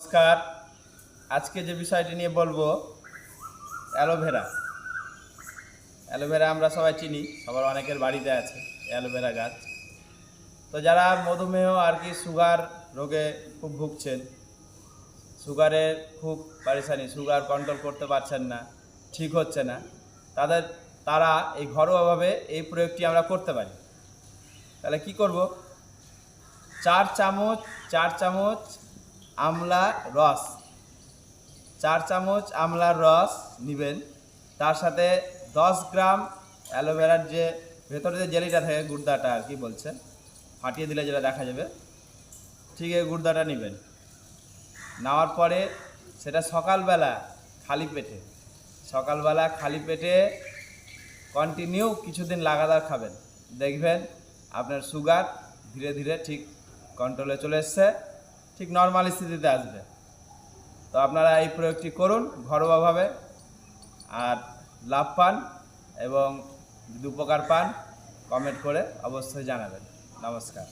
নমস্কার। আজকে যে বিষয়টি নিয়ে বলব, অ্যালোভেরা। অ্যালোভেরা আমরা সবাই চিনি, সবার অনেকের বাড়িতে আছে অ্যালোভেরা গাছ। তো যারা মধুমেহ আর কি সুগার রোগে খুব ভুগছেন সুগারের খুব পারেশানি, সুগার কন্ট্রোল করতে পারছেন না, ঠিক হচ্ছে না, তাদের, তারা এই ঘরোয়াভাবে এই প্রয়োগটি আমরা করতে পারি। তাহলে কি করব? চার চামচ চার চামচ আমলা রস। চার চামচ আমলার রস নেবেন। তার সাথে দশ গ্রাম অ্যালোভেরার যে ভেতরে যে জেলিটা থাকে গুড়দাটা আর কি বলছে, ফাটিয়ে দিলে যেটা দেখা যাবে, ঠিক এই গুড়দাটা নেবেন। নেওয়ার পরে সেটা সকালবেলা খালি পেটে, সকালবেলা খালি পেটে কন্টিনিউ কিছুদিন লাগাতার খাবেন। দেখবেন আপনার সুগার ধীরে ধীরে ঠিক কন্ট্রোলে চলে এসছে। ঠিক নর্মাল স্থিতিতে আসবে। তো আপনারা এই প্রয়োগটি করুন ঘরোয়াভাবে আর লাভ পান এবং যদি উপকার পান কমেন্ট করে অবশ্যই জানাবেন। নমস্কার।